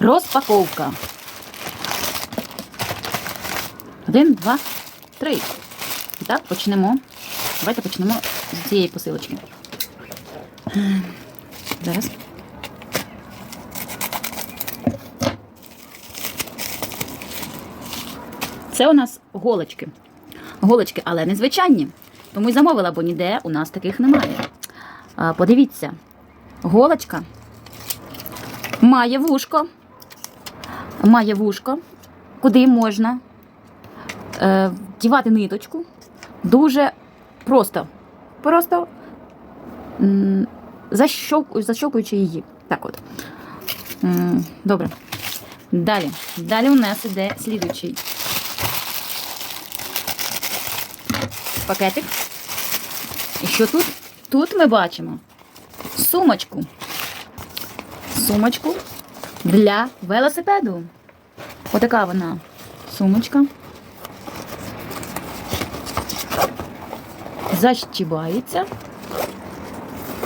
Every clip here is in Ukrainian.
Розпаковка. Один, два, три. І так, почнемо. Давайте почнемо з цієї посилочки. Зараз. Це у нас голочки. Голочки, але не звичайні. Тому й замовила, бо ніде у нас таких немає. Подивіться, голочка має вушко. Має вушко, куди можна е, вдівати ниточку. Дуже просто. Просто защолкуючи її. Так от. Добре. Далі. Далі у нас іде слідуючий пакетик. І що тут? Тут ми бачимо сумочку. Сумочку для велосипеду. Отака вона сумочка. Защібається.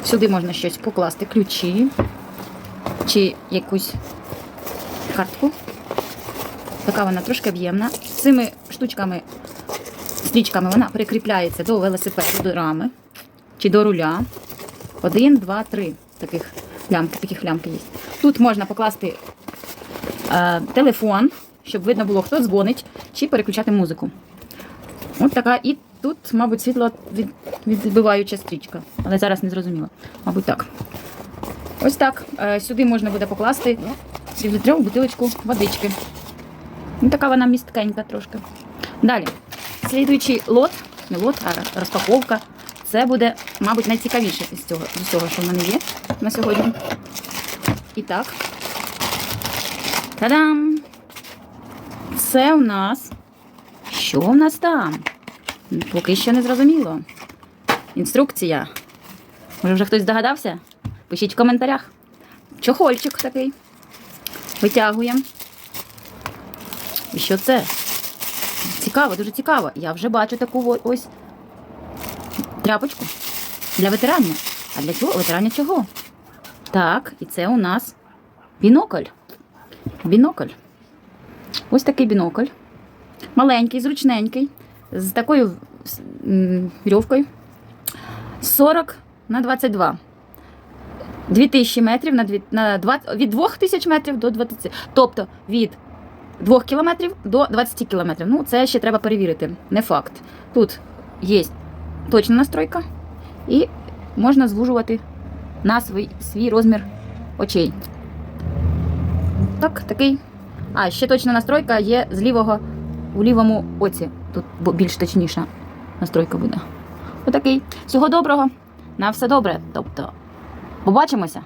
Сюди можна щось покласти, ключі чи якусь картку. Така вона трошки об'ємна. Цими штучками, стрічками вона прикріпляється до велосипеду, до рами чи до руля. Один, два, три таких лямки, таких лямки є. Тут можна покласти телефон, щоб видно було, хто дзвонить, чи переключати музику. От така. І тут, мабуть, світло від, відбиваюча стрічка. Але зараз не зрозуміло. Мабуть, так. Ось так. Е, Сюди можна буде покласти півлітрову бутилочку водички. Ну, така вона місткенька трошки. Далі. Слідуючий лот, не лот, а розпаковка. Це буде, мабуть, найцікавіше із цього, з усього, що в мене є на сьогодні. І так. Та-дам! Це у нас. Що в нас там? Поки що не зрозуміло. Інструкція. Може, вже хтось здогадався? Пишіть в коментарях. Чохольчик такий. Витягуємо. І що це? Цікаво, дуже цікаво. Я вже бачу таку ось тряпочку для витирання. А для чого? Витирання чого? Так, і це у нас бінокль. Бінокль. Ось такий бінокль. Маленький, зручненький, з такою вірьовкою. 40 на 22. 2000 метрів на, дві, на 20, від 2000 метрів до 20. Тобто від 2 кілометрів до 20 кілометрів. Ну, це ще треба перевірити. Не факт. Тут є точна настройка, і можна звужувати на свій, свій розмір очей. Так, такий. А, ще точна настройка є з лівого у лівому оці. Тут більш точніша настройка буде. Отакий. Всього доброго. На все добре. Тобто, побачимося.